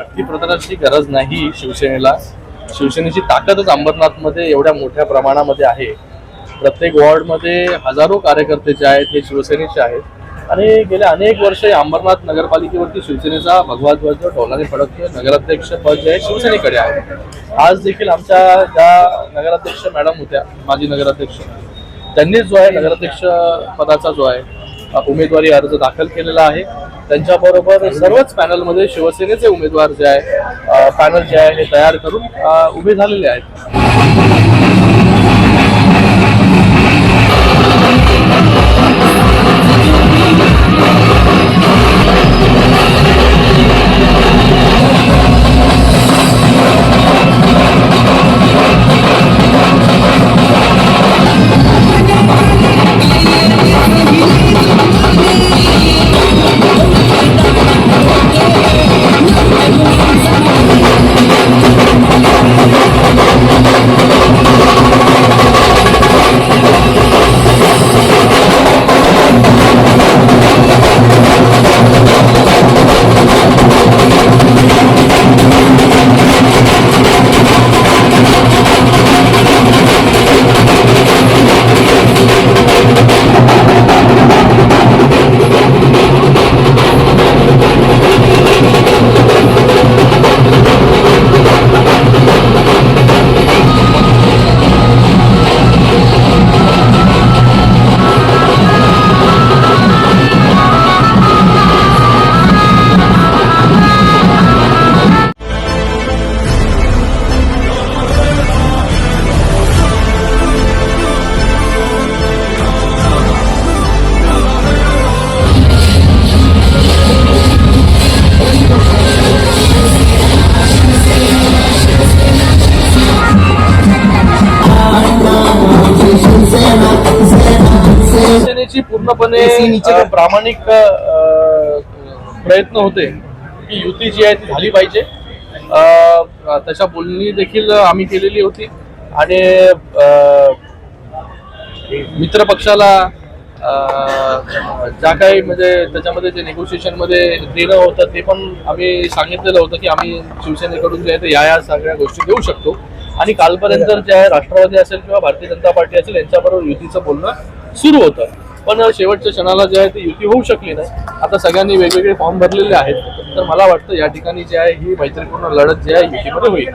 शक्ती प्रदर्शनाची गरज नाही शिवसेनेला. शिवसेनेची ताकदच अंबरनाथमध्ये एवढ्या मोठ्या प्रमाणामध्ये आहे. प्रत्येक वॉर्डमध्ये हजारो कार्यकर्ते जे आहेत हे शिवसेनेचे आहेत. आणि गेल्या अनेक वर्ष अंबरनाथ नगरपालिकेवरती शिवसेनेचा भगवा ध्वज टोलाने फडकतोय. नगराध्यक्ष पद जे आहे शिवसेनेकडे आहे. आज देखील आमच्या ज्या नगराध्यक्ष मॅडम होत्या माजी नगराध्यक्ष त्यांनीच जो आहे नगराध्यक्ष पदाचा जो आहे उमेदवारी अर्ज दाखल केलेला आहे. त्यांच्याबरोबर सर्वच पॅनलमध्ये शिवसेनेचे उमेदवार जे आहे पॅनल जे आहे हे तयार करून उभे झालेले आहेत. शिवसेनेची पूर्णपणे प्रामाणिक प्रयत्न होते की युती जी आहे ती झाली पाहिजे. अ, तशा बोलणी देखील आम्ही केलेली होती. आणि अ, मित्र पक्षाला ज्या काही म्हणजे त्याच्यामध्ये जे नेगोशिएशनमध्ये देणं होतं ते पण आम्ही सांगितलेलं होतं की आम्ही शिवसेनेकडून जे आहे ते या या सगळ्या गोष्टी देऊ शकतो. आणि कालपर्यंत जे आहे राष्ट्रवादी असेल किंवा भारतीय जनता पार्टी असेल यांच्याबरोबर युतीचं बोलणं सुरू होतं. पण शेवटच्या क्षणाला जे आहे ती युती होऊ शकली नाही. आता सगळ्यांनी वेगवेगळे फॉर्म भरलेले आहेत. तर मला वाटतं या ठिकाणी जे आहे ही मैत्रीपूर्ण लढत जी आहे युतीमध्ये होईल.